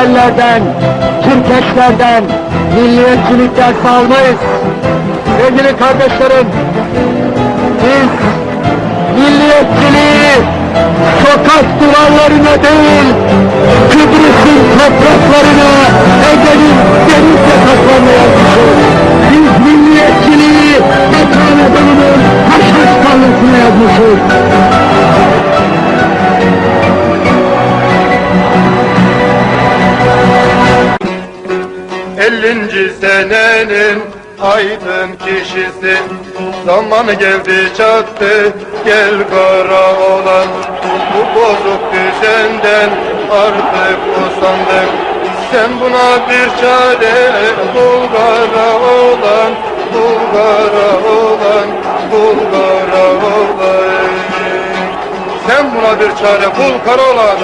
Kürtlerden, Türkeşlerden milliyetçilik dersi almayız. Sevgili kardeşlerim, biz milliyetçiliği sokak duvarlarına değil, Kıbrıs'ın topraklarına, Ege'nin deniz yataklarına yazmışız. Biz milliyetçiliği vatan adamının haşhaş tarlasına yazmışız. Ellinci senenin aydın kişisi. Zamanı geldi çattı gel kara olan. Bu bozuk düzenden artık usandık. Sen buna bir çare bul kara olan Bul kara olan, bul kara olan. Sen buna bir çare bul kara olan